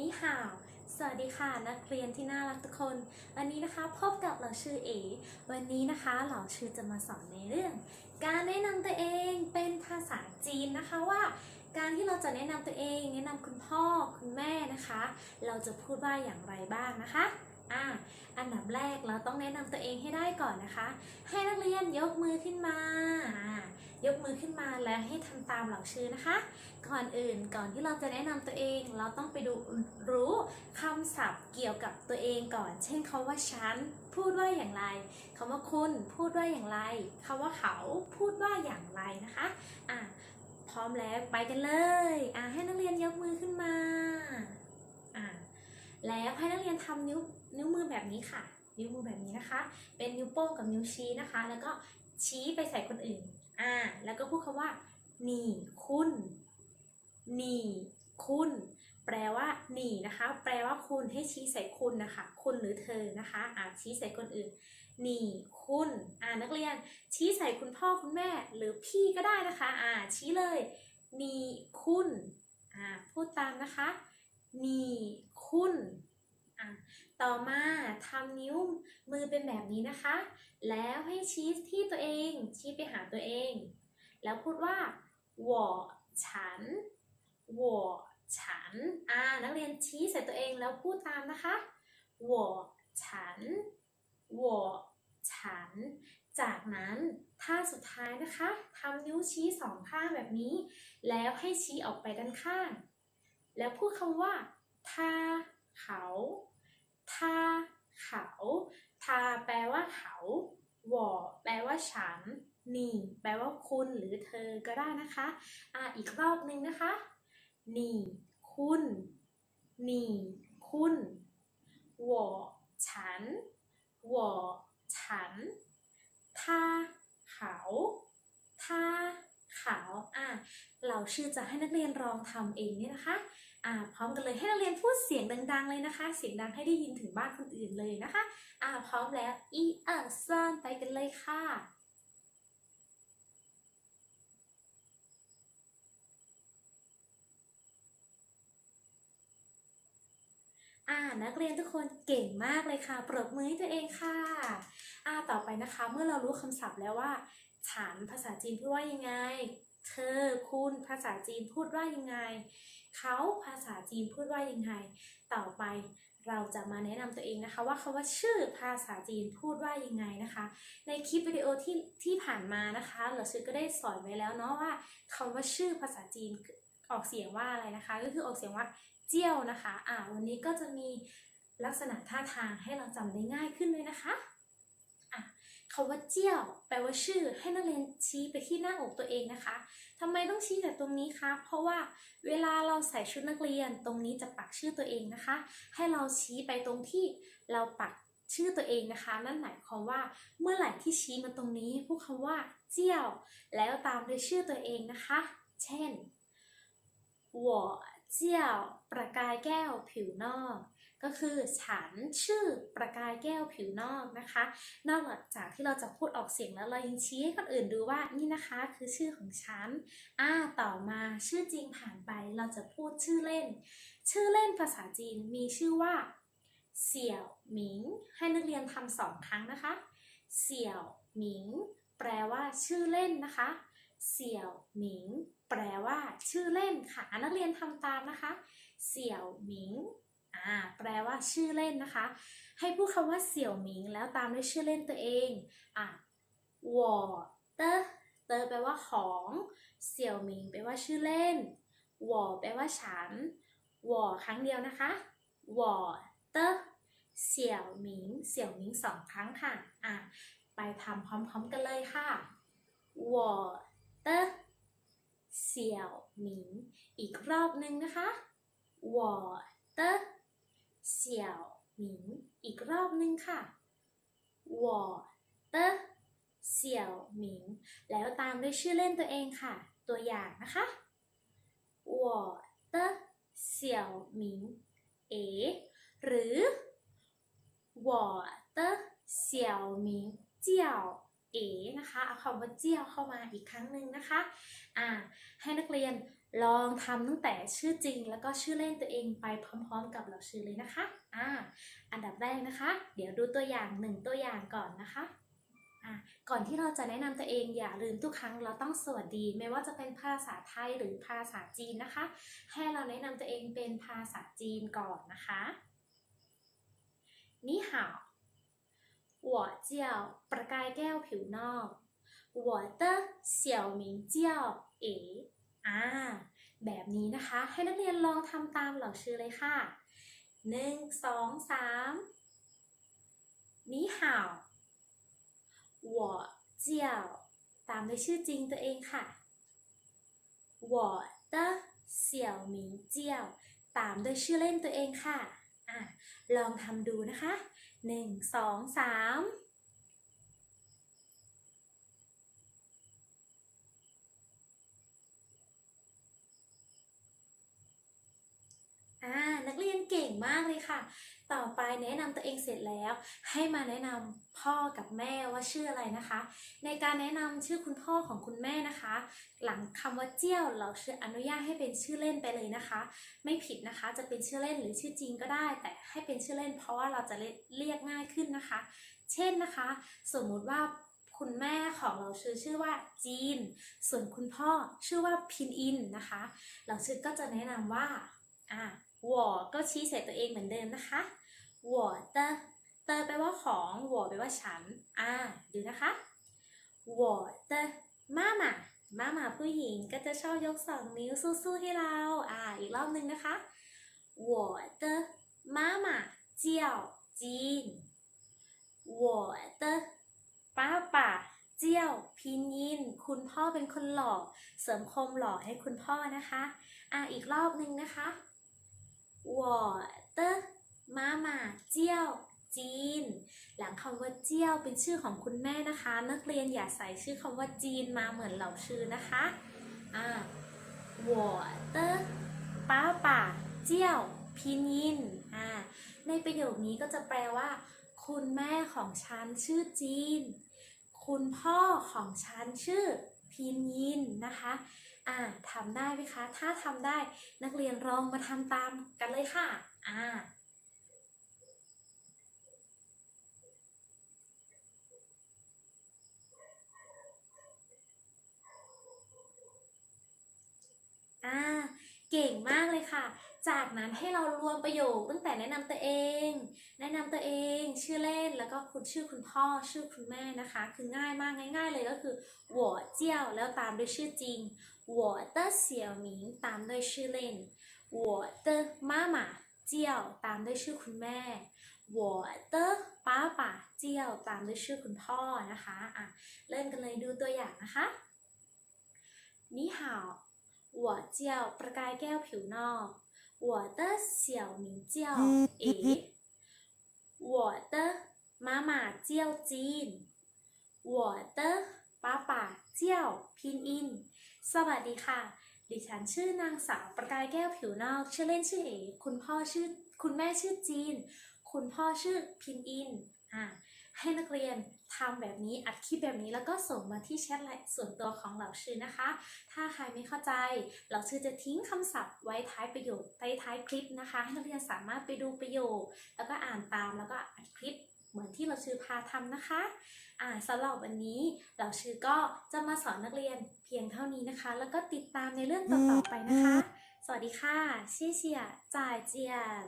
นี่ฮาว สวัสดีค่ะ นักเรียนที่น่ารักทุกคน วันนี้นะคะพบกับเราชื่อเอ วันนี้นะคะเราชื่อจะมาสอนในเรื่อง การแนะนำตัวเองเป็นภาษาจีนนะคะว่า การที่เราจะแนะนำตัวเอง แนะนำคุณพ่อคุณแม่นะคะ เราจะพูดว่าอย่างไรบ้างนะคะอ่าอันดับแรกเราต้องแนะนำตัวเองให้ได้ก่อนนะคะ ให้นักเรียนยกมือขึ้นมา ยกมือขึ้นมาแล้วให้ทำตามหล่าชื่อนะคะ ก่อนอื่นก่อนที่เราจะแนะนำตัวเอง เราต้องไปดูรู้คำศัพท์เกี่ยวกับตัวเองก่อน เช่นคาว่าฉันพูดว่าอย่างไรคำว่าคุณพูดว่าอย่างไรคำว่าเขาพูดว่าอย่างไรนะคะอะพร้อมแล้วไปกันเลยอะให้นักเรียนยกมือขึ้นมาอะแล้วให้นักเรียนทำนิ้วนิ้วมือแบบนี้ค่ะ นิ้วมือแบบนี้นะคะ เป็นนิ้วโป้งกับนิ้วชี้นะคะ แล้วก็ ชี้ไปใส่คนอื่น อ่า แล้วก็พูดคำว่า นี่คุณหนีคุณ แปลว่าหนีนะคะ แปลว่าคุณให้ชี้ใส่คุณนะคะ คุณหรือเธอนะคะ อ่าชี้ใส่คนอื่นหนีคุณ อ่านักเรียน ชี้ใส่คุณพ่อคุณแม่ หรือพี่ก็ได้นะคะ อ่า ชี้เลยหนีคุณ อ่า พูดตามนะคะหนีคุณ ต่อมาทำนิ้วมือเป็นแบบนี้นะคะ แล้วให้ชี้ที่ตัวเอง ชี้ไปหาตัวเอง แล้วพูดว่า我ฉัน我ฉัน อ่า นักเรียนชี้ใส่ตัวเองแล้วพูดตามนะคะ我ฉัน我ฉัน จากนั้นท่าสุดท้ายนะคะทำนิ้วชี้สองข้างแบบนี้ แล้วให้ชี้ออกไปด้านข้าง แล้วพูดคำว่าท่าเขา ท่าเขาทาแปลว่าเขาวอแปลว่าฉัน นี่ แปลว่าคุณหรือเธอก็ได้นะคะอ่าอีกรอบหนึ่งนะคะ นี่ คุณ นี่ คุณ我ฉัน我ฉันท่าเขาท่า ขาวอะเราชื่อจะให้นักเรียนลองทำเองเนี่ยนะคะอ่าพร้อมกันเลยให้นักเรียนพูดเสียงดัง ๆ เลยนะคะ เสียงดังให้ได้ยินถึงบ้านคนอื่นเลยนะคะอ่าพร้อมแล้วอีอะซ่อนไปกันเลยค่ะอ่านักเรียนทุกคนเก่งมากเลยค่ะ ปรบมือให้ตัวเองค่ะอ่าต่อไปนะคะ เมื่อเรารู้คำศัพท์แล้วว่า ฉันภาษาจีนพูดว่ายังไง เธอคุณภาษาจีนพูดว่ายังไง เขาภาษาจีนพูดว่ายังไง ต่อไปเราจะมาแนะนำตัวเองนะคะ ว่าคาว่าชื่อภาษาจีนพูดว่ายังไงนะคะ ในคลิปวิดีโอที่ที่ผ่านมานะคะเราชื่อก็ได้สอนไว้แล้วเนาะว่าคำว่าชื่อภาษาจีนออกเสียงว่าอะไรนะคะ ก็คือออกเสียงว่าเจี้ยวนะคะ อ่าวันนี้ก็จะมีลักษณะท่าทางให้เราจำได้ง่ายขึ้นเลยนะคะ คำว่าเจี้ยวแปลว่าชื่อ ให้นักเรียนชี้ไปที่หน้าอกตัวเองนะคะทำไมต้องชี้แต่ตรงนี้คะ เพราะว่าเวลาเราใส่ชุดนักเรียนตรงนี้จะปักชื่อตัวเองนะคะ ให้เราชี้ไปตรงที่เราปักชื่อตัวเองนะคะ นั่นหมายความว่าเมื่อไหร่ที่ชี้มาตรงนี้พูดคำว่า เจี้ยว แล้วตามด้วยชื่อตัวเองนะคะ เช่น我 เจียวประกายแก้วผิวนอก ก็คือฉันชื่อประกายแก้วผิวนอกนะคะ นอกจากที่เราจะพูดออกเสียงแล้วเรายังชี้ให้คนอื่นดูว่านี่นะคะคือชื่อของฉันอ่าต่อมาชื่อจริงผ่านไปเราจะพูดชื่อเล่น ชื่อเล่นภาษาจีนมีชื่อว่าเสี่ยวหมิง ให้นักเรียนทำสองครั้งนะคะ เสี่ยวหมิง แปลว่าชื่อเล่นนะคะ เสี่ยวหมิง แปลว่า ชื่อเล่นค่ะ นักเรียนทำตามนะคะ เสี่ยวหมิงอ่าแปลว่าชื่อเล่นนะคะ ให้พูดคำว่าเสี่ยวหมิง แล้วตามด้วยชื่อเล่นตัวเองอะวอเตอเตอแปลว่าของ เสี่ยวหมิงแปลว่าชื่อเล่นวอแปลว่าฉันวอครั้งเดียวนะคะวอเตอเสี่ยวหมิง เสี่ยวหมิงสองครั้งค่ะอะไปทำพร้อมๆกันเลยค่ะวอ เตอเสี่ยวหมิง อีกรอบหนึ่งนะคะวอเตอเสี่ยวหมิง อีกรอบหนึ่งค่ะวอเตอเสี่ยวหมิง แล้วตามด้วยชื่อเล่นตัวเองค่ะ ตัวอย่างนะคะวอเตอเสี่ยวหมิง เอ หรือวอเตอเสี่ยวหมิงเจียว เอ๋นะคะเอาคำว่าเจียวเข้ามาอีกครั้งหนึ่งนะคะอ่าให้นักเรียนลองทำตั้งแต่ชื่อจริง แล้วก็ชื่อเล่นตัวเองไปพร้อม ๆ กับเราชื่อเลยนะคะอ่าอันดับแรกนะคะ เดี๋ยวดูตัวอย่างหนึ่งตัวอย่างก่อนนะคะอะก่อนที่เราจะแนะนำตัวเองอย่าลืมทุกครั้งเราต้องสวัสดีไม่ว่าจะเป็นภาษาไทยหรือภาษาจีนนะคะ ให้เราแนะนำตัวเองเป็นภาษาจีนก่อนนะคะนี่หาว 我叫ประกายแก้วผิวนอก我的小名叫เออ่า แบบนี้นะคะ ให้นักเรียนลองทำตามเหล่าชื่อเลยค่ะหนึ่งสองสามนี่หาว我叫ตามด้วยชื่อจริงตัวเองค่ะ我的小名叫ตามด้วยชื่อเล่นตัวเองค่ะ อ่ะ ลองทำดูนะคะหนึ่งสองสาม อ่านักเรียนเก่งมากเลยค่ะ ต่อไปแนะนำตัวเองเสร็จแล้ว ให้มาแนะนำพ่อกับแม่ว่าชื่ออะไรนะคะ ในการแนะนำชื่อคุณพ่อของคุณแม่นะคะ หลังคำว่าเจี้ยว เราชื่ออนุญาตให้เป็นชื่อเล่นไปเลยนะคะ ไม่ผิดนะคะจะเป็นชื่อเล่นหรือชื่อจริงก็ได้ แต่ให้เป็นชื่อเล่น เพราะว่าเราจะเรียกง่ายขึ้นนะคะ เช่นนะคะ สมมุติว่าคุณแม่ของเราชื่อชื่อว่าจีน ส่วนคุณพ่อชื่อว่าพินอินนะคะ เราชื่อก็จะแนะนำว่าอ่า 我ก็ชี้ใส่ตัวเองเหมือนเดิมนะคะ我的เตอแปลว่าของ我แปลว่าฉัน อ่า ดูนะคะ我的妈妈妈妈ผู้หญิงก็จะชอบยกสองนิ้วสู้ๆให้เรา อ่า อีกรอบหนึ่งนะคะ我的妈妈叫จีน我的爸爸เจียวพินยิน คุณพ่อเป็นคนหล่อ เสริมคมหล่อให้คุณพ่อนะคะ อ่า อีกรอบหนึ่งนะคะ 我的妈妈เจียวจีน หลังคำว่าเจียวเป็นชื่อของคุณแม่นะคะ นักเรียนอย่าใส่ชื่อคำว่าจีนมาเหมือนเหล่าชื่อนะคะ อ่า我的爸爸เจียวพินยิน อ่า ในประโยคนี้ก็จะแปลว่า คุณแม่ของฉันชื่อจีน คุณพ่อของฉันชื่อ พีนยินนะคะอ่าทำได้ไหมคะ ถ้าทำได้นักเรียนลองมาทำตามกันเลยค่ะอ่าอ่า เก่งมากเลยค่ะ จากนั้นให้เรารวมประโยคตั้งแต่แนะนำตัวเอง แนะนำตัวเอง ชื่อเล่นแล้วก็คุณชื่อคุณพ่อชื่อคุณแม่นะคะ คือง่ายมากง่าย ๆ เลยก็คือหัวเจียวแล้วตามด้วยชื่อจริงหัวเตอร์เสี่ยวหมิงตามด้วยชื่อเล่นหัวเตอร์มาหมาเจียวตามด้วยชื่อคุณแม่หัวเตอร์ป้าป่าเจียวตามด้วยชื่อคุณพ่อนะคะอะเริ่มกันเลยดูตัวอย่างนะคะนี่หาวหัวเจียวประกายแก้วผิวนอก 我的小名叫เอ我的妈妈叫จีน我的爸爸叫พินอิน สวัสดีค่ะ ดิฉันชื่อนางสาวประกายแก้วผิวนอก ชื่อเล่นชื่อเอ คุณพ่อชื่อ คุณแม่ชื่อจีน คุณพ่อชื่อพินอิน อ่าให้นักเรียนทำแบบนี้อัดคลิปแบบนี้แล้วก็ส่งมาที่แชทไลน์ส่วนตัวของเหล่าชื่อนะคะ ถ้าใครไม่เข้าใจเหล่าชื่อจะทิ้งคำศัพท์ไว้ท้ายประโยคใต้ท้ายคลิปนะคะ ให้นักเรียนสามารถไปดูประโยค แล้วก็อ่านตามแล้วก็อัดคลิปเหมือนที่เราชื่อพาทำนะคะอ่าสำหรับวันนี้เราชื่อก็จะมาสอนนักเรียนเพียงเท่านี้นะคะ แล้วก็ติดตามในเรื่องต่อๆไปนะคะ สวัสดีค่ะเชี่ยเชี่ยจ่ายเจียน